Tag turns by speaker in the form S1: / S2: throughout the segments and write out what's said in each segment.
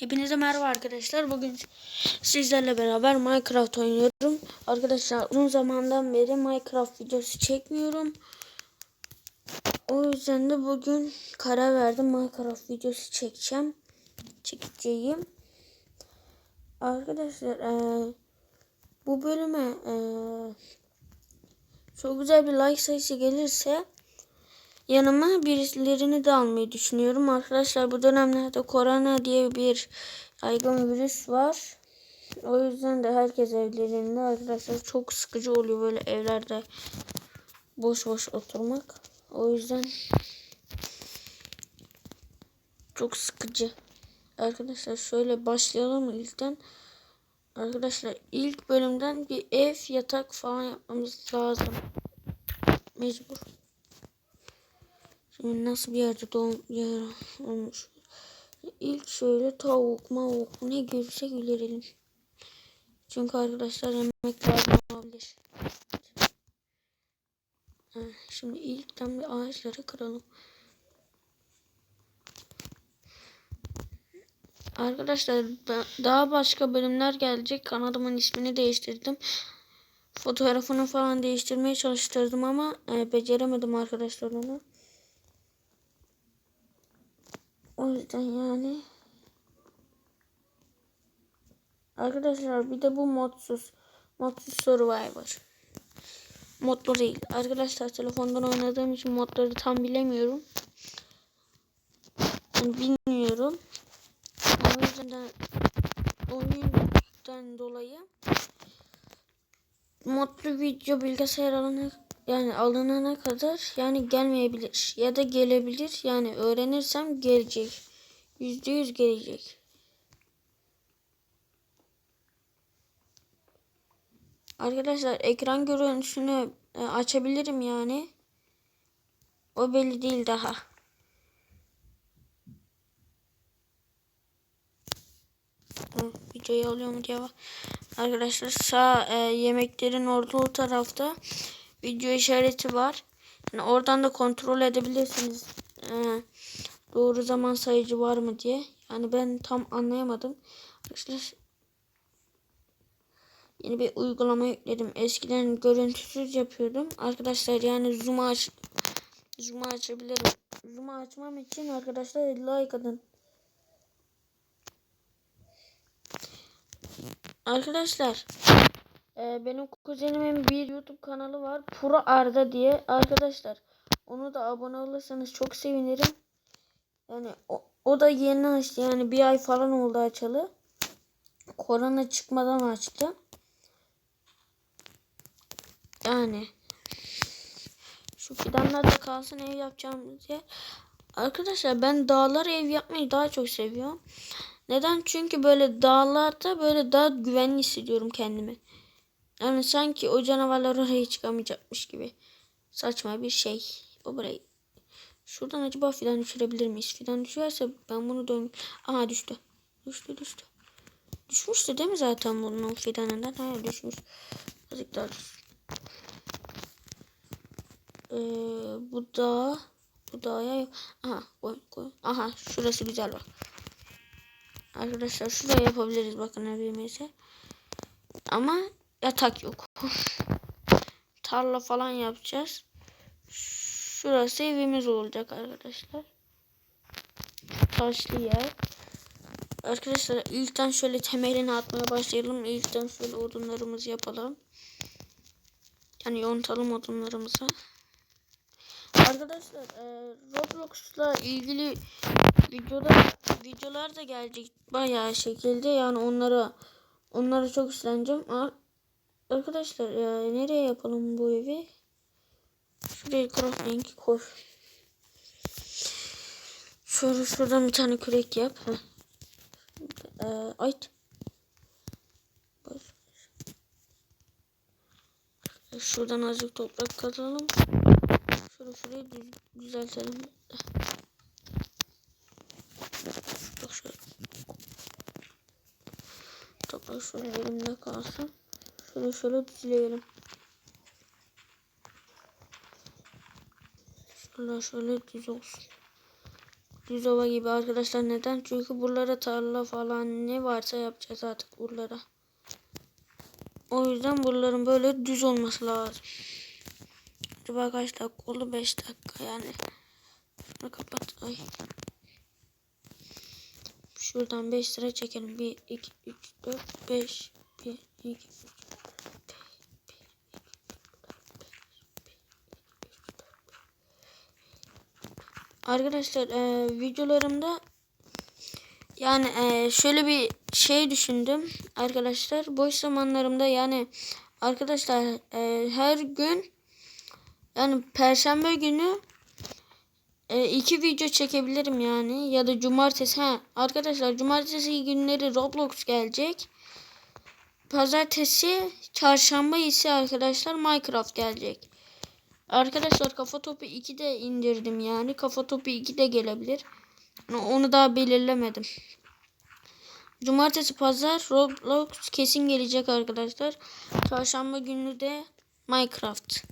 S1: Hepinize merhaba arkadaşlar. Bugün sizlerle beraber Minecraft oynuyorum. Arkadaşlar uzun zamandan beri Minecraft videosu çekmiyorum. O yüzden de bugün karar verdim Minecraft videosu çekeceğim. Çekeceğim. Arkadaşlar e, bu bölüme e, çok güzel bir like sayısı gelirse yanıma birilerini de almayı düşünüyorum. Arkadaşlar bu dönemlerde korona diye bir yaygın virüs var. O yüzden de herkes evlerinde arkadaşlar çok sıkıcı oluyor böyle evlerde boş boş oturmak. O yüzden çok sıkıcı. Arkadaşlar şöyle başlayalım ilkten. Arkadaşlar ilk bölümden bir ev yatak falan yapmamız lazım. Mecbur. Nasıl bir yerde olmuş. İlk şöyle tavuk mavuk ne görürsek ülerelim. Çünkü arkadaşlar yemek lazım olabilir. Şimdi ilkten bir ağaçları kıralım. Arkadaşlar daha başka bölümler gelecek. Kanalımın ismini değiştirdim. Fotoğrafını falan değiştirmeye çalıştırdım ama e, beceremedim arkadaşlar onu. O yüzden yani Arkadaşlar bir de bu modsuz modsuz survivor modlu değil. Arkadaşlar telefondan oynadığım için modları tam bilemiyorum. Yani bilmiyorum. O yüzden de oyundan dolayı modlu video bilgisayar alana yani alınana kadar yani gelmeyebilir ya da gelebilir. Yani öğrenirsem gelecek. Yüzde yüz gelecek. Arkadaşlar ekran görüntüsünü e, açabilirim yani. O belli değil daha. Videoyu alıyor mu diye bak. Arkadaşlar sağ e, yemeklerin olduğu tarafta video işareti var. Yani oradan da kontrol edebilirsiniz. E, doğru zaman sayıcı var mı diye. Yani ben tam anlayamadım. Arkadaşlar yeni bir uygulama yükledim. Eskiden görüntüsüz yapıyordum. Arkadaşlar yani zoom aç zoom açabilirim. Zoom açmam için arkadaşlar like atın. Arkadaşlar e, benim kuzenimin bir YouTube kanalı var. Pro Arda diye. Arkadaşlar onu da abone olursanız çok sevinirim. Yani o, o da yeni açtı. Yani bir ay falan oldu açalı. Korona çıkmadan açtı. Yani şu fidanlar da kalsın ev yapacağım diye. Arkadaşlar ben dağlar ev yapmayı daha çok seviyorum. Neden? Çünkü böyle dağlarda böyle daha güvenli hissediyorum kendimi. Yani sanki o canavarlar oraya çıkamayacakmış gibi. Saçma bir şey. O burayı. Şuradan acaba fidan düşürebilir miyiz? Fidan düşerse ben bunu dön... Aha düştü. Düştü düştü. Düşmüştü değil mi zaten bunun fidanından? Hayır düşmüş. Azıcık daha düşmüş. Ee, bu da bu da ya aha koy koy. Aha şurası güzel bak. Arkadaşlar şuraya yapabiliriz bakın evimize. Ama yatak yok. Tarla falan yapacağız. Şurası evimiz olacak arkadaşlar. Taşlı yer. Arkadaşlar ilkten şöyle temelini atmaya başlayalım. İlkten şöyle odunlarımızı yapalım. Yani yontalım odunlarımızı. Arkadaşlar e, Roblox'la ilgili videolar videolar da gelecek bayağı şekilde yani onlara onları çok isteneceğim. Arkadaşlar ya nereye yapalım bu evi? Şuraya crafting koy. Şöyle şuradan bir tane kürek yap. Heh. Ee, ait. Şuradan azıcık toprak kazalım. Şöyle şurayı düz, düzeltelim. Bak şöyle. Toprak şöyle elimde kalsın. Şöyle şöyle düzleyelim. Şöyle şöyle düz olsun. Düz ova gibi arkadaşlar. Neden? Çünkü buralara tarla falan ne varsa yapacağız artık buralara. O yüzden buraların böyle düz olması lazım. Acaba kaç dakika oldu? 5 dakika yani. Şunu kapat. Ay. Şuradan 5 sıra çekelim. 1, 2, 3, 4, 5. 1, 2, 3, Arkadaşlar e, videolarımda yani e, şöyle bir şey düşündüm arkadaşlar. Boş zamanlarımda yani arkadaşlar e, her gün yani perşembe günü e, iki video çekebilirim yani. Ya da cumartesi ha arkadaşlar cumartesi günleri Roblox gelecek. Pazartesi çarşamba ise arkadaşlar Minecraft gelecek. Arkadaşlar kafa topu 2 de indirdim yani. Kafa topu 2 de gelebilir. Onu daha belirlemedim. Cumartesi pazar Roblox kesin gelecek arkadaşlar. Çarşamba günü de Minecraft.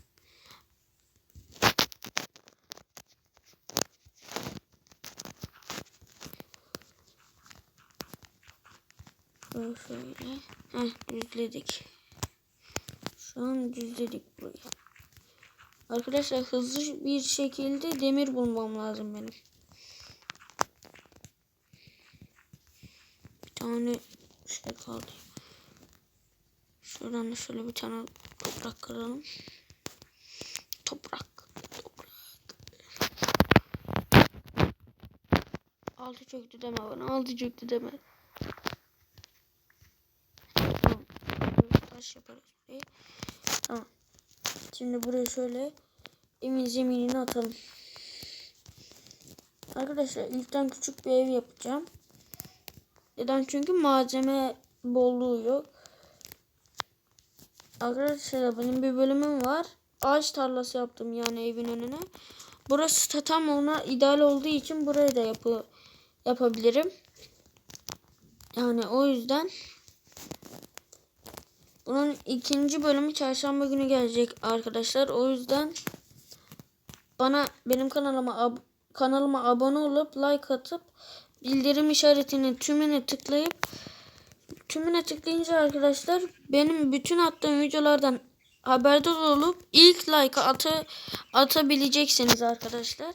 S1: Şöyle. Heh, düzledik. Şu an düzledik burayı. Arkadaşlar hızlı bir şekilde demir bulmam lazım benim. Bir tane şey kaldı. Şuradan da şöyle bir tane toprak kıralım. Toprak. Toprak. Altı çöktü deme bana. Altı çöktü deme. Taş yaparız. Şimdi buraya şöyle evin zeminini atalım. Arkadaşlar ilkten küçük bir ev yapacağım. Neden? Çünkü malzeme bolluğu yok. Arkadaşlar benim bir bölümüm var. Ağaç tarlası yaptım yani evin önüne. Burası tam ona ideal olduğu için burayı da yapı yapabilirim. Yani o yüzden bunun ikinci bölümü çarşamba günü gelecek arkadaşlar. O yüzden bana benim kanalıma ab kanalıma abone olup like atıp bildirim işaretini tümüne tıklayıp tümüne tıklayınca arkadaşlar benim bütün attığım videolardan haberdar olup ilk like atı atabileceksiniz arkadaşlar.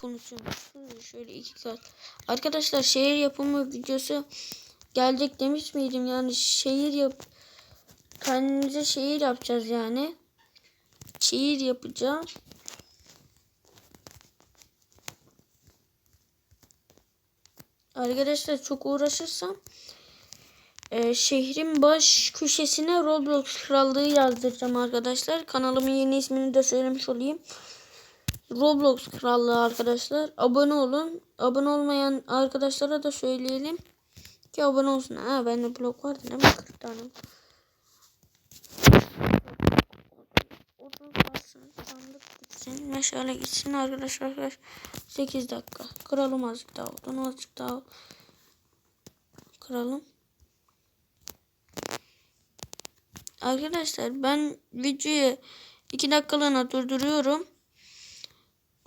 S1: Konuşuyorum. Şöyle iki kat. Arkadaşlar şehir yapımı videosu gelecek demiş miydim? Yani şehir yap kendimize şehir yapacağız yani. Şehir yapacağım. Arkadaşlar çok uğraşırsam e, şehrin baş köşesine Roblox krallığı yazdıracağım arkadaşlar. Kanalımın yeni ismini de söylemiş olayım. Roblox krallığı arkadaşlar. Abone olun. Abone olmayan arkadaşlara da söyleyelim ki abone olsun. Ha bende blok vardı değil mi? 40 tane. Odun kalsın. Sandık gitsin. Meşale gitsin arkadaşlar. 8 dakika. Kıralım azıcık daha odun. Azıcık daha kıralım. Arkadaşlar ben videoyu 2 dakikalığına durduruyorum.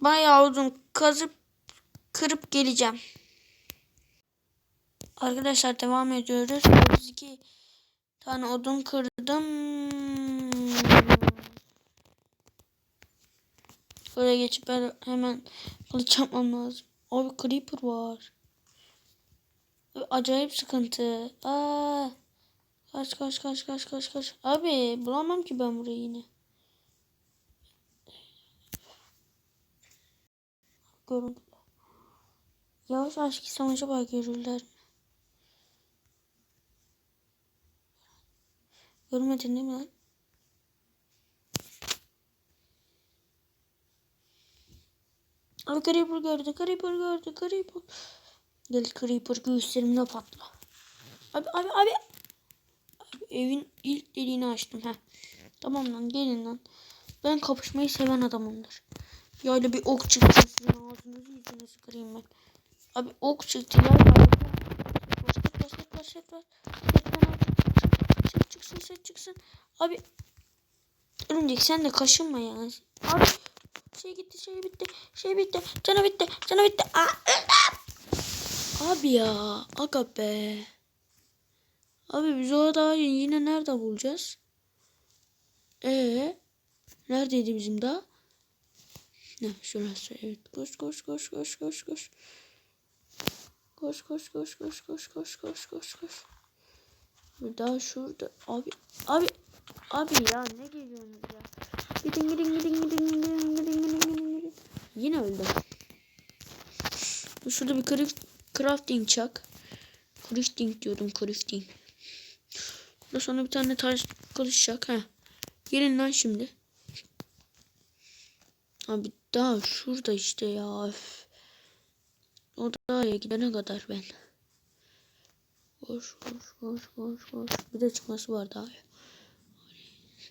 S1: Bayağı odun kazıp kırıp geleceğim. Arkadaşlar devam ediyoruz. 32 tane odun kırdım. Böyle geçip ben hemen kılıç yapmam lazım. Abi creeper var. Acayip sıkıntı. Aa. Kaç kaç kaç kaç kaç kaç. Abi bulamam ki ben burayı yine. Görüntüler. Yavaş yavaş gitsem acaba görürler mi? Görmedin değil mi lan? Abi Creeper gördü, Creeper gördü, Creeper. Gel Creeper göğüslerimle patla. Abi abi abi. Abi evin ilk deliğini açtım ha. Tamam lan gelin lan. Ben kapışmayı seven adamımdır. Ya öyle bir ok çıktı sizin ağzınızı yüzünüzü kırayım ben. Abi ok çıktı ya. Set var set var çıksın set çıksın. Abi Örümcek sen de kaşınma ya. Abi Şey gitti şey bitti. Şey bitti. Canı bitti. Canı bitti. Aa. Abi ya. Aga be. Abi biz o daha yine nerede bulacağız? Ee, neredeydi bizim daha? Ne şurası evet. Koş koş koş koş koş koş. Koş koş koş koş koş koş koş koş koş. Daha şurada. Abi abi abi ya ne geliyorsunuz ya? Gidin gidin gidin gidin gidin gidin gidin gidin gidin. Yine öldüm. Şurada bir craft, crafting çak. Crafting diyordum crafting. Burada sonra bir tane taş kılıç çak. Heh. Gelin lan şimdi. Abi daha şurada işte ya. Öf. O dağa gidene kadar ben. Koş koş koş koş koş. Bir de çıkması var daha.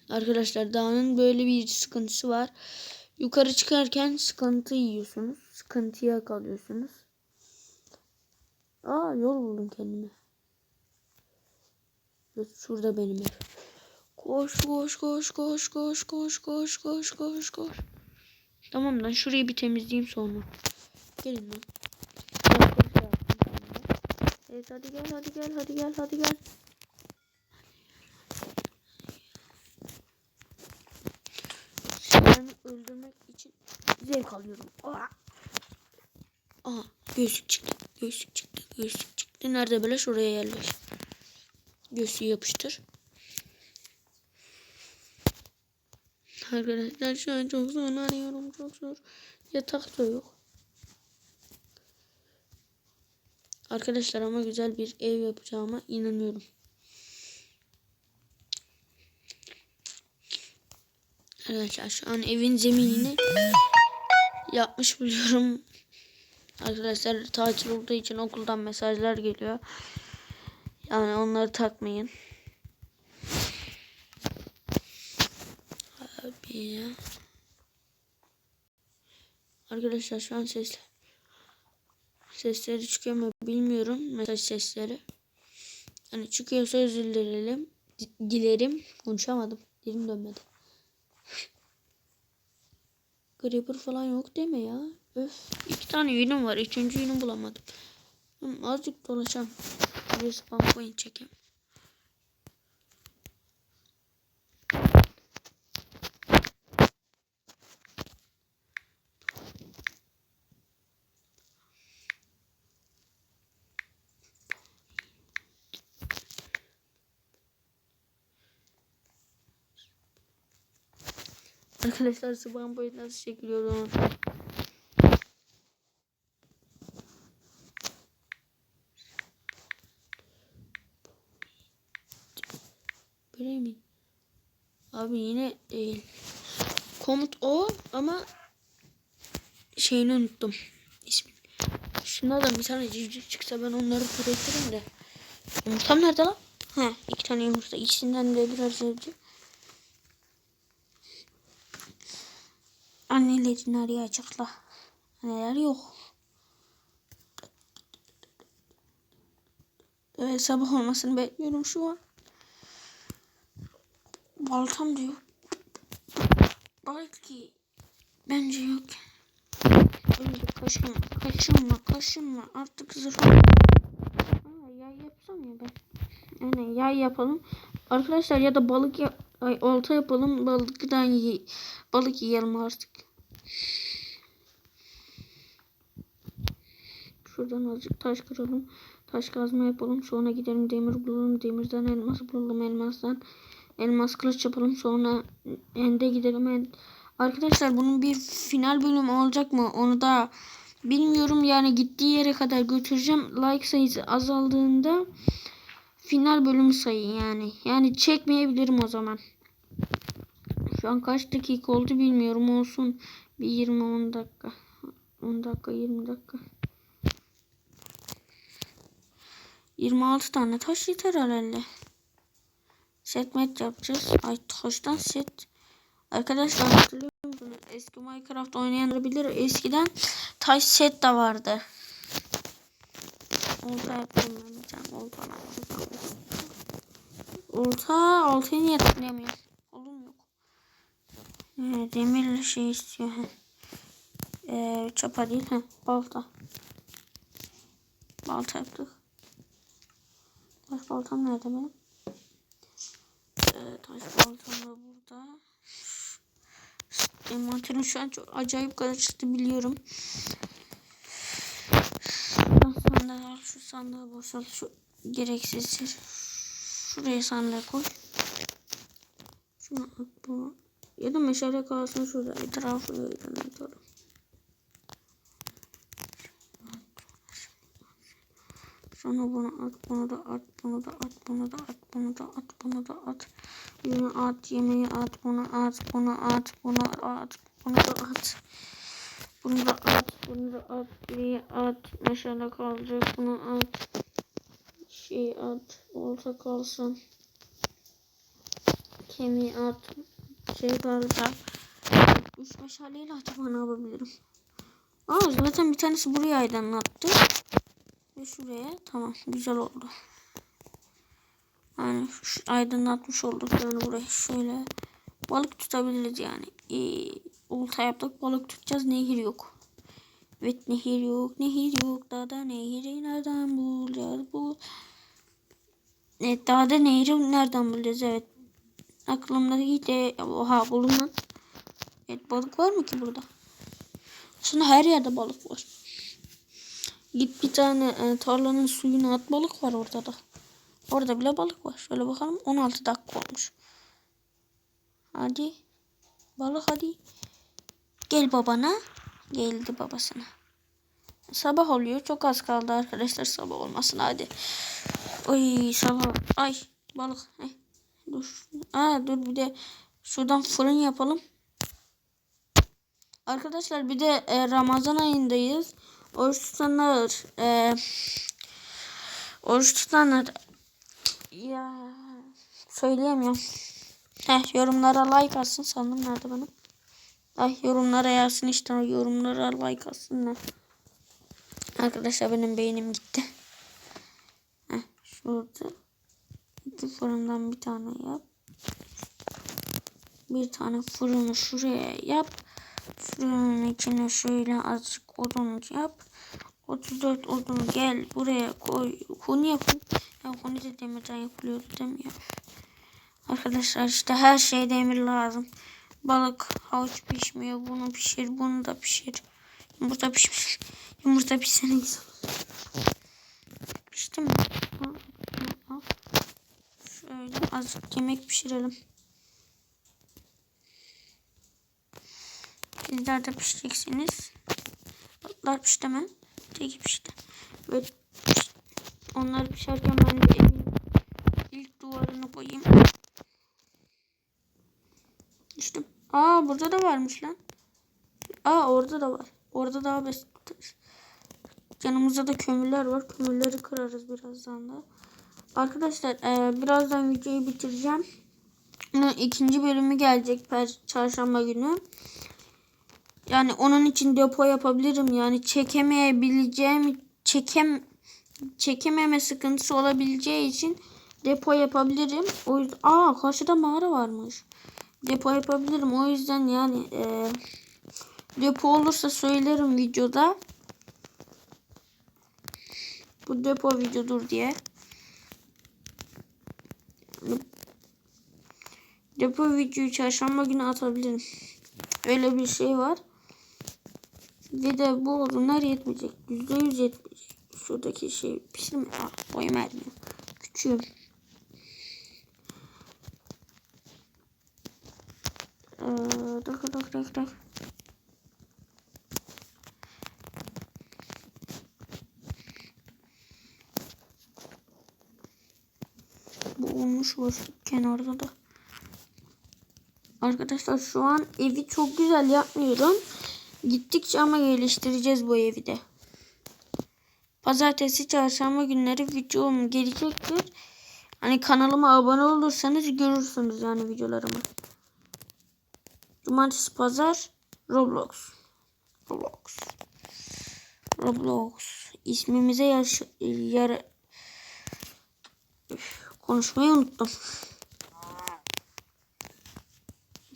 S1: Arkadaşlar dağın böyle bir sıkıntısı var. Yukarı çıkarken sıkıntı yiyorsunuz. Sıkıntıya kalıyorsunuz. Aa yol buldum kendime. Şurada benim ev. Koş koş koş koş koş koş koş koş koş koş. Tamam lan şurayı bir temizleyeyim sonra. Gelin lan. Biraz koş da yaptım kendime. Evet hadi gel hadi gel hadi gel hadi gel. Seni öldürmek için zevk alıyorum. Aa. Aa göğsük çıktı. Göğsük çıktı. Göğsük çıktı. Nerede böyle şuraya yerleş. Göğsüğü yapıştır. Arkadaşlar şu an çok zor arıyorum. Çok zor. Yatak da yok. Arkadaşlar ama güzel bir ev yapacağıma inanıyorum. Arkadaşlar şu an evin zeminini yapmış buluyorum. Arkadaşlar tatil olduğu için okuldan mesajlar geliyor. Yani onları takmayın. Abi ya. Arkadaşlar şu an sesler sesleri çıkıyor mu bilmiyorum. Mesaj sesleri. Hani çıkıyorsa özür dilerim. Di- Dilerim. Konuşamadım. Dilim dönmedi. Creeper falan yok deme ya. Öf. iki tane yünüm var. Üçüncü yünü bulamadım. Azıcık dolaşalım. Bir spam point çekeyim. Arkadaşlar spam point nasıl çekiliyor onu. Böyle mi? Abi yine değil. Komut o ama şeyini unuttum. İsmini. Şunlardan bir tane civciv çıksa ben onları türetirim de. Yumurtam nerede lan? Ha iki tane yumurta. İkisinden de birer civciv. Annelerin arayacaklar. Anneler yok. Evet sabah olmasını bekliyorum şu an. Baltam diyor. Belki bence yok. Önce kaşınma, kaşınma, kaşınma. Artık zırhım. Aa, yay yapsam ya ben. Yani yay yapalım. Arkadaşlar ya da balık ya ay, olta yapalım. Balıktan yi balık yiyelim artık. Şuradan azıcık taş kıralım. Taş kazma yapalım. Sonra gidelim demir bulalım. Demirden elmas bulalım. Elmasdan elmas kılıç yapalım. Sonra ende gidelim. End... Arkadaşlar bunun bir final bölümü olacak mı? Onu da bilmiyorum. Yani gittiği yere kadar götüreceğim. Like sayısı azaldığında final bölümü sayı yani. Yani çekmeyebilirim o zaman. Şu an kaç dakika oldu bilmiyorum. Olsun bir 20-10 dakika. 10 dakika 20 dakika. 26 tane taş yeter herhalde. Set met yapacağız. Ay taştan set. Arkadaşlar hatırlıyor musunuz? Eski Minecraft oynayanlar bilir. Eskiden taş set de vardı. Olta yapayım ben bir tane olta. Olta, oltayı niye tıklayamıyorum? Ee, demirli şey istiyor. Ee, çapa değil. Heh, balta. Balta yaptık. Taş baltam nerede benim? Ee, taş baltam da burada. Envanterim şu an çok acayip karıştı biliyorum. Şuradan sandığı al. Şu sandığı boşalt. Şu gereksiz. Şuraya sandığı koy. Şunu at bunu. Ya da meşale kalsın şurada. Etrafını atalım. Sonra bunu at, bunu da at, bunu da at, bunu da at, bunu da at, bunu da at. Bunu at, yemeği at, bunu at, bunu at, bunu at, bunu da at. Bunu da at, bunu da at, buraya at. Meşale kalacak, bunu at. Şey at, olta kalsın. Kemiği at, şey kalacak. Üç meşaleyle acaba ne yapabilirim? Aa zaten bir tanesi buraya aydınlattı. Ve şuraya tamam güzel oldu. Yani şu, aydınlatmış olduk yani burayı şöyle balık tutabiliriz yani. Ee, olta yaptık balık tutacağız nehir yok. Evet nehir yok nehir yok dağda nehiri nereden bulacağız bu. Evet dağda nehri nereden bulacağız evet. Aklımda hiç de oha bulunan. Evet balık var mı ki burada? Aslında her yerde balık var. Git bir tane e, tarlanın suyuna at balık var orada da. Orada bile balık var. Şöyle bakalım 16 dakika olmuş. Hadi. Balık hadi. Gel babana. Geldi babasına. Sabah oluyor. Çok az kaldı arkadaşlar sabah olmasına hadi. Oy sabah. Ay balık. Heh. Dur. Aa dur bir de şuradan fırın yapalım. Arkadaşlar bir de e, Ramazan ayındayız. Oruç tutanlar e, oruç tutanlar ya söyleyemiyorum. Heh, yorumlara like atsın sandım nerede benim. Ay yorumlara yazsın işte yorumlara like atsın ne. Arkadaşlar benim beynim gitti. Heh, şurada fırından bir tane yap. Bir tane fırını şuraya yap. Şuranın içine şöyle azıcık odun yap. 34 odun gel buraya koy. Konu yapın. Ya konu da demirden yapılıyordu değil mi ya? Arkadaşlar işte her şey demir lazım. Balık havuç pişmiyor. Bunu pişir. Bunu da pişir. Yumurta pişmiş. Yumurta pişsene güzel. Pişti mi? Şöyle azıcık yemek pişirelim. Sizler de pişeceksiniz. Balıklar pişti mi? Teki pişti. Ve onlar pişerken ben de ilk duvarını koyayım. Düştüm. Aa burada da varmış lan. Aa orada da var. Orada daha tutarız. Yanımızda da kömürler var. Kömürleri kırarız birazdan da. Arkadaşlar e, birazdan videoyu bitireceğim. İkinci bölümü gelecek per çarşamba günü. Yani onun için depo yapabilirim. Yani çekemeyebileceğim çekem çekememe sıkıntısı olabileceği için depo yapabilirim. O yüzden aa karşıda mağara varmış. Depo yapabilirim. O yüzden yani e, depo olursa söylerim videoda. Bu depo videodur diye. Depo videoyu çarşamba günü atabilirim. Öyle bir şey var. Ve de bu odunlar yetmeyecek. Yüzde yüz yetmeyecek. Şuradaki şey pişirme. Ah, boyum ermiyor. Küçüğüm. Ee, dak dak dak. Bu olmuş var kenarda da. Arkadaşlar şu an evi çok güzel yapmıyorum. Gittikçe ama geliştireceğiz bu evi de. Pazartesi, çarşamba günleri videom gelecektir. Hani kanalıma abone olursanız görürsünüz yani videolarımı. Cumartesi, pazar, Roblox. Roblox. Roblox. İsmimize yaş yara konuşmayı unuttum.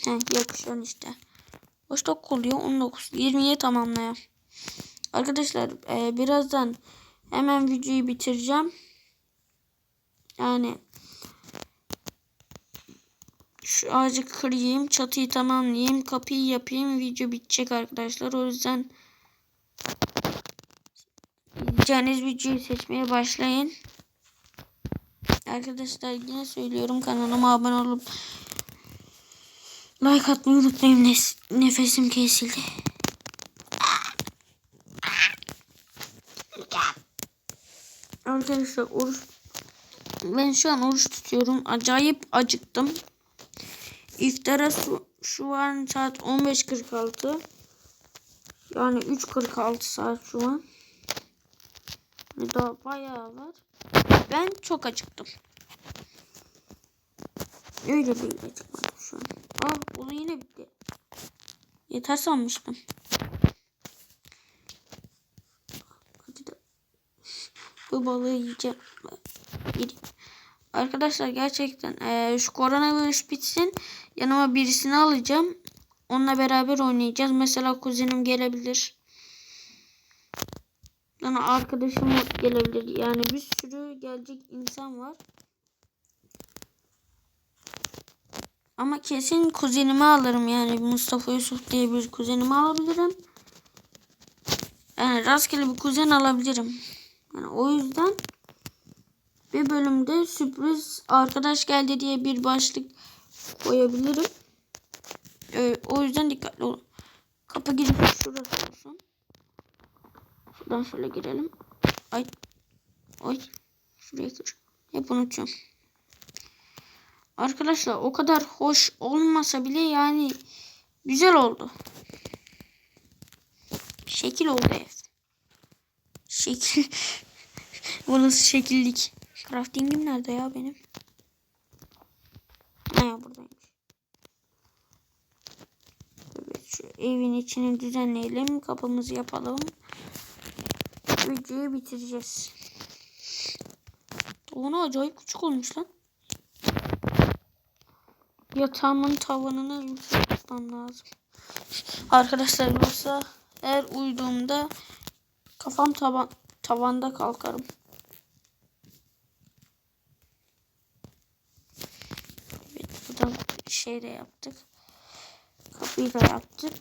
S1: Heh, yakışan işte. Kaç dakika oluyor? 19. 20'ye tamamlayalım. Arkadaşlar e, birazdan hemen videoyu bitireceğim. Yani şu ağacı kırayım, çatıyı tamamlayayım, kapıyı yapayım, video bitecek arkadaşlar. O yüzden izleyeceğiniz videoyu seçmeye başlayın. Arkadaşlar yine söylüyorum kanalıma abone olup like atmayı unutmayın. Nes- nefesim kesildi. Arkadaşlar oruç ben şu an oruç tutuyorum. Acayip acıktım. İftara şu, şu an saat 15.46. Yani 3.46 saat şu an. Daha bayağı var. Ben çok acıktım. Öyle bir acıkmadım. Ah bunu yine bitti. Yeter sanmıştım. Hadi de. Bu balığı yiyeceğim. Arkadaşlar gerçekten eee, şu koronavirüs bitsin. Yanıma birisini alacağım. Onunla beraber oynayacağız. Mesela kuzenim gelebilir. Yani arkadaşım gelebilir. Yani bir sürü gelecek insan var. Ama kesin kuzenimi alırım yani Mustafa Yusuf diye bir kuzenimi alabilirim. Yani rastgele bir kuzen alabilirim. Yani o yüzden bir bölümde sürpriz arkadaş geldi diye bir başlık koyabilirim. Ee, o yüzden dikkatli olun. Kapı girişi şurası olsun. Şuradan şöyle girelim. Ay. Ay. Şuraya kır. Hep unutuyorum. Arkadaşlar o kadar hoş olmasa bile yani güzel oldu. Şekil oldu ev. Şekil. Bu nasıl şekillik? Crafting'im nerede ya benim? Ha buradaymış. Evet şu evin içini düzenleyelim. Kapımızı yapalım. Videoyu bitireceğiz. Tavanı acayip küçük olmuş lan. Yatağımın tavanını yükseltmem lazım. Arkadaşlar yoksa eğer uyuduğumda kafam taban tavanda kalkarım. Evet buradan şey de yaptık. Kapıyı da yaptık.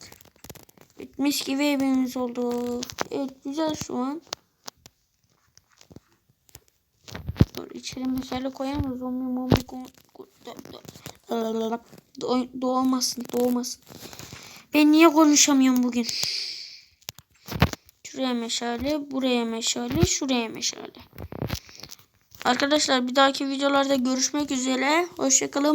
S1: Bitmiş gibi evimiz oldu. Evet güzel şu an. Dur içeri mesela koyamıyoruz. Zombi mombi Do- doğmasın doğmasın. Ben niye konuşamıyorum bugün? Şuraya meşale, buraya meşale, şuraya meşale. Arkadaşlar bir dahaki videolarda görüşmek üzere. Hoşçakalın.